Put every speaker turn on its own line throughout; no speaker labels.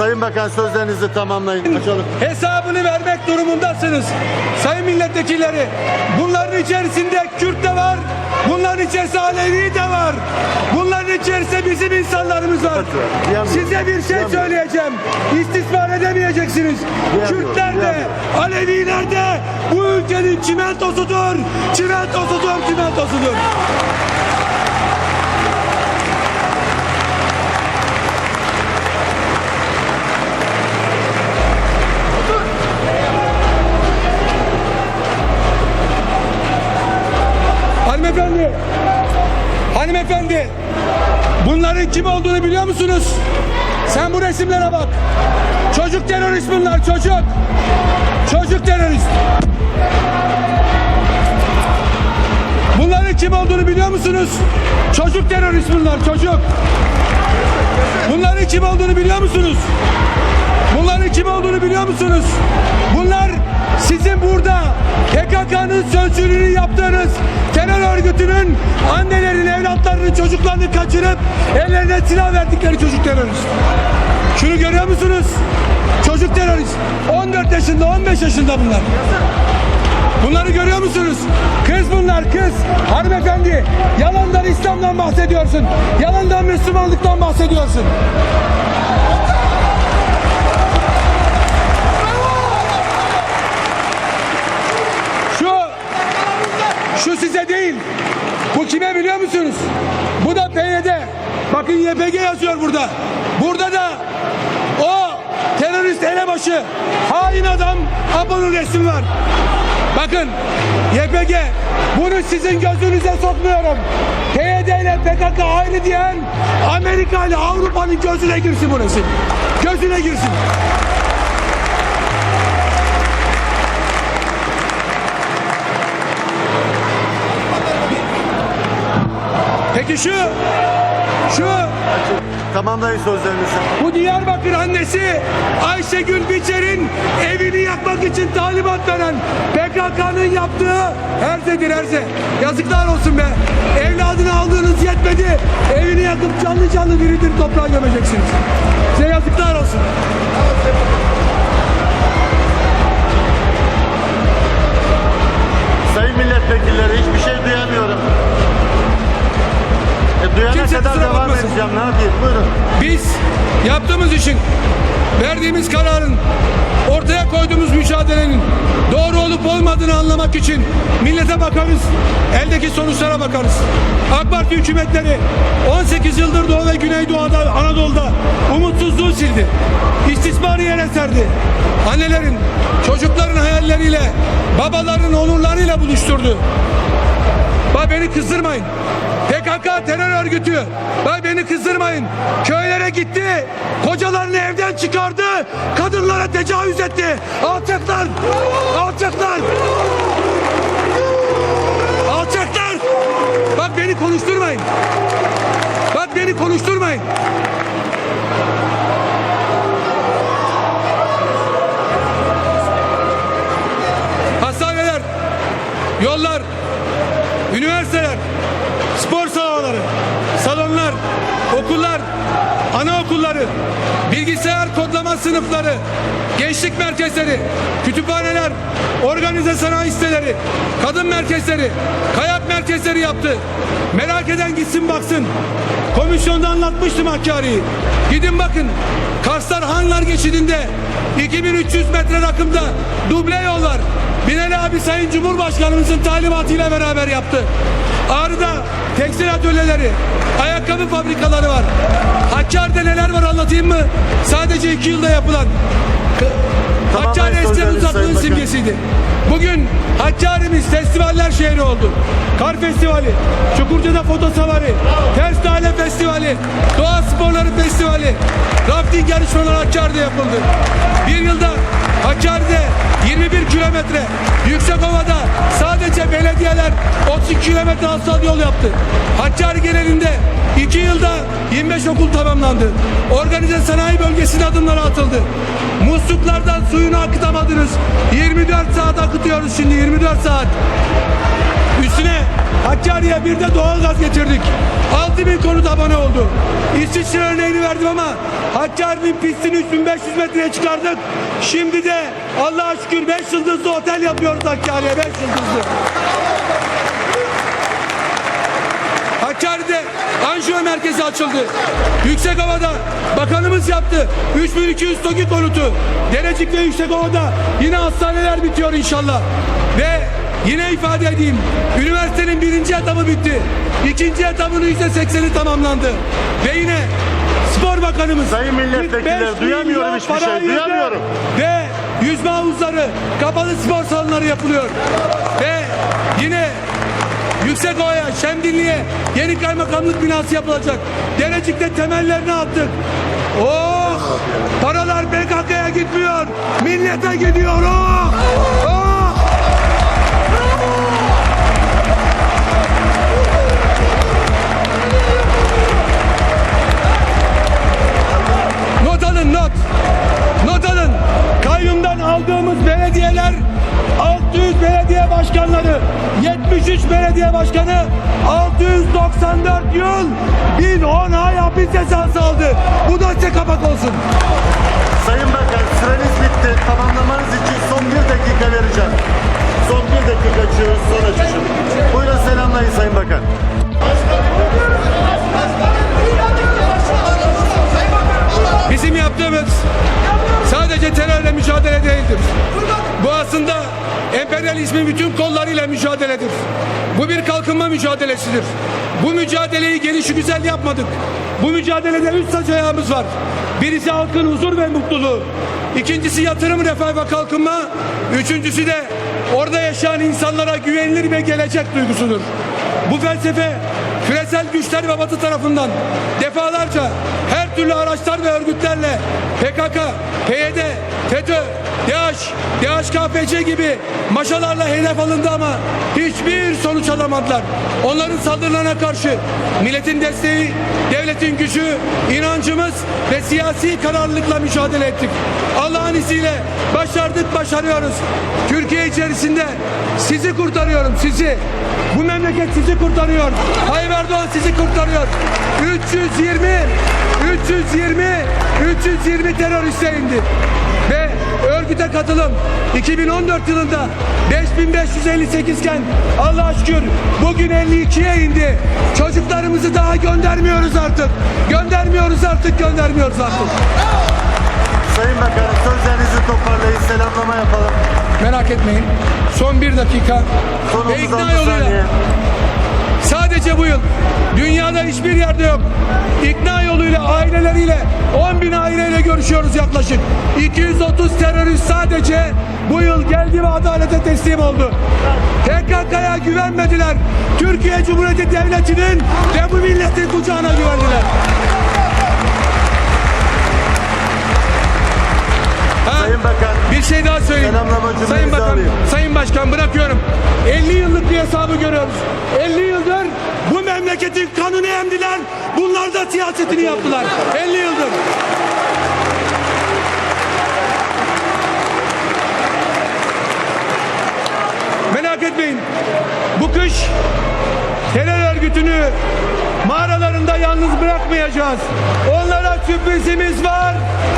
Sayın Bakan sözlerinizi tamamlayın. Açalım.
hesabını vermek durumundasınız. Sayın milletvekilleri, bunların içerisinde Kürt de var, bunların içerisinde Alevi de var. Bunların içerisinde bizim insanlarımız var. Size bir şey söyleyeceğim. İstismar edemeyeceksiniz. Kürtler de. Aleviler de bu ülkenin çimentosudur. Çimentosudur, çimentosudur. Hanımefendi, bunların kim olduğunu biliyor musunuz? Sen bu resimlere bak. Çocuk terörist bunlar, çocuk. Çocuk terörist. Bunların kim olduğunu biliyor musunuz? Çocuk terörist bunlar, çocuk. Bunların kim olduğunu biliyor musunuz? Bunların kim olduğunu biliyor musunuz? Bunlar sizin burada PKK'nın sözcülüğünü yaptığınız terör örgütünün annelerin, evlatlarının, kaçırıp ellerine silah verdikleri çocuk terörist. Şunu görüyor musunuz? Çocuk terörist. 14 yaşında, 15 yaşında bunlar. Bunları görüyor musunuz? Kız bunlar kız. Hanımefendi yalandan İslam'dan bahsediyorsun. Yalandan Müslümanlıktan bahsediyorsun. PYD. Bakın YPG yazıyor burada. Burada da o terörist elebaşı hain adam Apo'nun resmi var. Bakın YPG bunu sizin gözünüze sokmuyorum. PYD ile PKK aynı diyen Amerika ile Avrupa'nın gözüne girsin bu resim. Gözüne girsin. Peki şu şu
Tamamlayın sözlerinizi.
bu Diyarbakır annesi Ayşegül Biçer'in evini yakmak için talimat veren PKK'nın yaptığı herzedir herze. Yazıklar olsun be. Evladını aldığınız yetmedi. Evini yakıp canlı canlı diridir toprağa gömeceksiniz. Size yazıklar olsun.
Sayın milletvekilleri hiçbir şey duyamıyorum. Duyana
Kimse
kadar devam
bakmasın.
edeceğim. Ne yapayım? Buyurun.
Biz yaptığımız işin, verdiğimiz kararın, ortaya koyduğumuz mücadelenin doğru olup olmadığını anlamak için millete bakarız, eldeki sonuçlara bakarız. AK Parti hükümetleri 18 yıldır Doğu ve Güneydoğu'da, Anadolu'da umutsuzluğu sildi. İstismarı yere serdi. Annelerin, çocukların hayalleriyle, babaların onurlarıyla buluşturdu. Bak beni kızdırmayın. PKK terör örgütü. Bak beni kızdırmayın. Köylere gitti. Kocalarını evden çıkardı. Kadınlara tecavüz etti. Alçaklar. Alçaklar. Alçaklar. Bak beni konuşturmayın. Bak beni konuşturmayın. Sınıfları, gençlik merkezleri, kütüphaneler, organize sanayi siteleri, kadın merkezleri, kayak merkezleri yaptı. Merak eden gitsin baksın. Komisyonda anlatmıştım Hakkari'yi. Gidin bakın. Karslar Hanlar geçidinde 2300 metre rakımda duble yol var. Binali abi Sayın Cumhurbaşkanımızın talimatıyla beraber yaptı. Ağrı'da tekstil atölyeleri, ayakkabı fabrikaları var. Hakkari'de neler var anlatayım mı? Sadece iki yılda yapılan.
Tamam,
Hakkari eskiden uzaklığın simgesiydi. Bugün Hakkari'miz festivaller şehri oldu. Kar Festivali, Çukurca'da Foto Savari, Ters Lale Festivali, Doğa Sporları Festivali, rafting yarışmaları Hakkari'de yapıldı. Bir yılda Hakkari'de 21 kilometre, Yüksekova'da sadece belediyeler 32 kilometre asfalt yol yaptı. Hakkari genelinde 2 yılda 25 okul tamamlandı. Organize sanayi bölgesine adımlar atıldı. Musluklardan suyunu akıtamadınız. 24 saat akıtıyoruz şimdi 24 saat. Üstüne Hakkari'ye bir de doğalgaz getirdik. 6 bin konut abone oldu. İsviçre örneğini verdim ama Hakkari'nin pistini 3500 metreye çıkardık. Şimdi de Allah'a şükür 5 yıldızlı otel yapıyoruz Hakkari'ye 5 yıldızlı. Hakkari'de anjiyo merkezi açıldı. Yüksek havada bakanımız yaptı. 3200 TOKİ konutu. Derecik ve Yüksekova'da yine hastaneler bitiyor inşallah. Ve yine ifade edeyim. Üniversitenin birinci etabı bitti. İkinci etabının yüzde sekseni tamamlandı. Ve yine Spor Bakanımız
Sayın milletvekilleri,
45
duyamıyorum hiçbir şey, duyamıyorum.
Ve yüzme havuzları, kapalı spor salonları yapılıyor. Ve yine Yüksekova'ya, Şemdinli'ye yeni kaymakamlık binası yapılacak. Derecik'te temellerini attık. Oh! Paralar PKK'ya gitmiyor. Millete gidiyor. Oh! Oh! Belediye başkanı 694 yıl 1010 ay hapis cezası aldı. Bu da size kapak olsun.
Sayın Bakan süreniz
emperyalizmin bütün kollarıyla mücadeledir. Bu bir kalkınma mücadelesidir. Bu mücadeleyi gelişi güzel yapmadık. Bu mücadelede üç saç ayağımız var. Birisi halkın huzur ve mutluluğu. İkincisi yatırım, refah ve kalkınma. Üçüncüsü de orada yaşayan insanlara güvenilir ve gelecek duygusudur. Bu felsefe küresel güçler ve batı tarafından defalarca her türlü araçlar ve örgütlerle PKK, PYD, FETÖ, DAEŞ, DHKPC gibi maşalarla hedef alındı ama hiçbir sonuç alamadılar. Onların saldırılarına karşı milletin desteği, devletin gücü, inancımız ve siyasi kararlılıkla mücadele ettik. Allah'ın izniyle başardık, başarıyoruz. Türkiye içerisinde sizi kurtarıyorum, sizi. Bu memleket sizi kurtarıyor. Tayyip Erdoğan sizi kurtarıyor. 320 320 320 teröriste indi. Ve örgüte katılım 2014 yılında 5558 iken Allah'a şükür bugün 52'ye indi. Çocuklarımızı daha göndermiyoruz artık. Göndermiyoruz artık, göndermiyoruz artık.
Sayın Bakanım sözlerinizi toparlayın selamlama yapalım.
Merak etmeyin. Son bir dakika.
Son
Ve
36
ikna
saniye.
Sadece bu yıl dünyada hiçbir yerde yok. İkna yoluyla aileleriyle 10 bin aileyle görüşüyoruz yaklaşık. 230 terörist sadece bu yıl geldi ve adalete teslim oldu. PKK'ya güvenmediler. Türkiye Cumhuriyeti Devleti'nin ve bu milletin kucağına güvendiler. Şey daha söyleyeyim. Sayın Bakan,
alayım.
Sayın Başkan bırakıyorum. 50 yıllık bir hesabı görüyoruz. 50 yıldır bu memleketin kanını emdiler. Bunlar da siyasetini yaptılar. 50 yıldır. Merak etmeyin. Bu kış terör örgütünü mağaralarında yalnız bırakmayacağız. Onlara sürprizimiz var.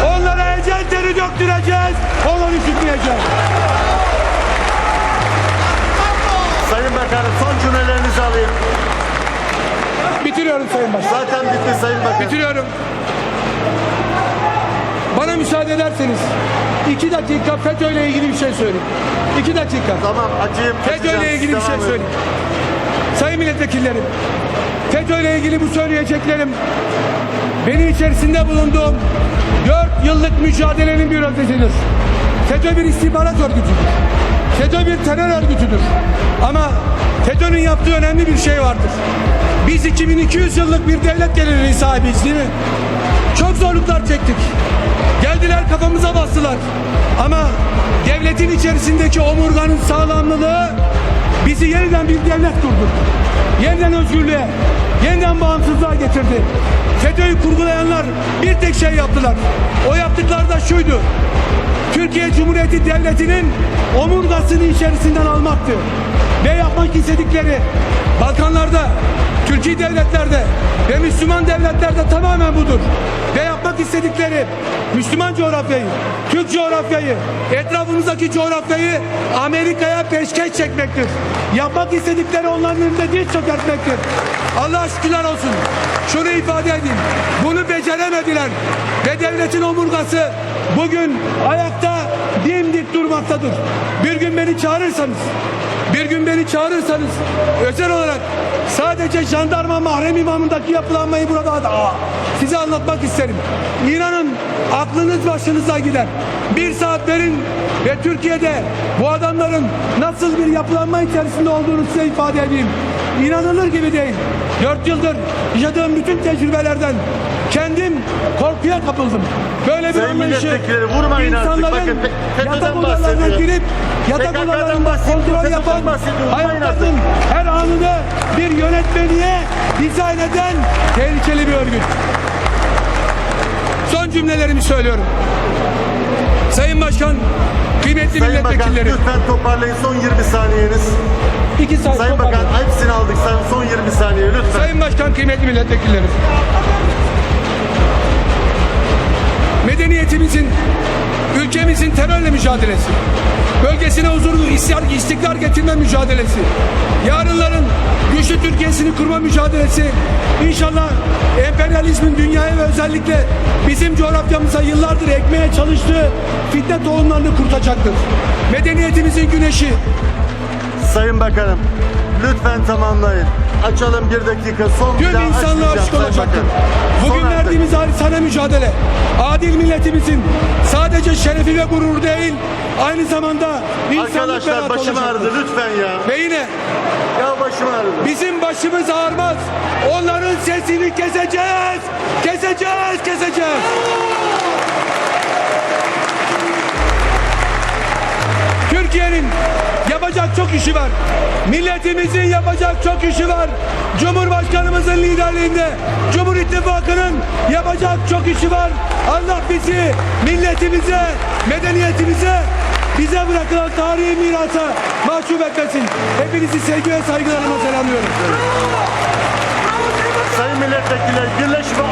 Onlara ecel teri döktüreceğiz. Onları üşütmeyeceğiz.
Sayın Bakanım son cümlelerinizi alayım.
Bitiriyorum Sayın Başkan.
Zaten bitti Sayın Bakan.
Bitiriyorum. Bana müsaade ederseniz iki dakika FETÖ ile ilgili bir şey söyleyeyim. İki dakika.
Tamam açayım.
FETÖ ile ilgili bir şey söyleyeyim. Sayın milletvekillerim, FETÖ ile ilgili bu söyleyeceklerim benim içerisinde bulunduğum dört yıllık mücadelenin bir ötesidir. FETÖ bir istihbarat örgütüdür. FETÖ bir terör örgütüdür. Ama FETÖ'nün yaptığı önemli bir şey vardır. Biz 2200 yıllık bir devlet gelirliği sahibiyiz değil mi? Çok zorluklar çektik. Geldiler kafamıza bastılar. Ama devletin içerisindeki omurganın sağlamlılığı bizi yeniden bir devlet kurdu. Yeniden özgürlüğe, yeniden bağımsızlığa getirdi. FETÖ'yü kurgulayanlar bir tek şey yaptılar. O yaptıkları da şuydu. Türkiye Cumhuriyeti Devleti'nin omurgasını içerisinden almaktı. ve yapmak istedikleri Balkanlarda, Türkiye devletlerde ve Müslüman devletlerde tamamen budur. Ve yapmak istedikleri Müslüman coğrafyayı, Türk coğrafyayı, etrafımızdaki coğrafyayı Amerika'ya peşkeş çekmektir. Yapmak istedikleri onların önünde diz çökertmektir. Allah şükürler olsun. Şunu ifade edeyim. Bunu beceremediler. Ve devletin omurgası bugün ayakta dimdik durmaktadır. Bir gün beni çağırırsanız, bir gün beni çağırırsanız özel olarak sadece jandarma mahrem imamındaki yapılanmayı burada Aa, size anlatmak isterim. İnanın aklınız başınıza gider. Bir saat verin ve Türkiye'de bu adamların nasıl bir yapılanma içerisinde olduğunu size ifade edeyim. İnanılır gibi değil. Dört yıldır yaşadığım bütün tecrübelerden kendim korkuya kapıldım. Böyle bir
Sayın
anlayışı
vurmayın artık.
insanların
Bakın, Fe- FETÖ'den
yatak odalarına girip yatak odalarında kontrol yapan hayatlarının her anını bir yönetmeliğe dizayn eden tehlikeli bir örgüt. Son cümlelerimi söylüyorum. Sayın Başkan, kıymetli
Sayın Bakan
milletvekilleri.
lütfen toparlayın son 20 saniyeniz.
iki saat
Sayın. Bakan hepsini aldık. Sen son 20 saniye lütfen.
Sayın Başkan, kıymetli milletvekilleri. Medeniyetimizin, ülkemizin terörle mücadelesi, bölgesine huzur, isyan, istikrar getirme mücadelesi, yarınların güçlü Türkiye'sini kurma mücadelesi, inşallah emperyalizmin dünyaya ve özellikle bizim coğrafyamıza yıllardır ekmeye çalıştığı fitne tohumlarını kurtacaktır. Medeniyetimizin güneşi,
Sayın Bakanım lütfen tamamlayın. Açalım bir dakika. Son
Tüm insanlığa
Sayın
olacaktır. Bugün
Son artık.
verdiğimiz halisane mücadele, adil milletimizin sadece şerefi ve gururu değil, aynı zamanda insanlık
Arkadaşlar başım
olacaktır.
ağrıdı lütfen ya.
Ve yine
Ya başım ağrıdı.
bizim başımız ağrımaz. Onların sesini keseceğiz, keseceğiz, keseceğiz. Türkiye'nin yapacak çok işi var. Milletimizin yapacak çok işi var. Cumhurbaşkanımızın liderliğinde Cumhur İttifakı'nın yapacak çok işi var. Allah bizi, milletimize, medeniyetimize, bize bırakılan tarihi mirasa mahcup etmesin. Hepinizi sevgi ve saygılarımla selamlıyorum.
Sayın milletvekilleri Birleşme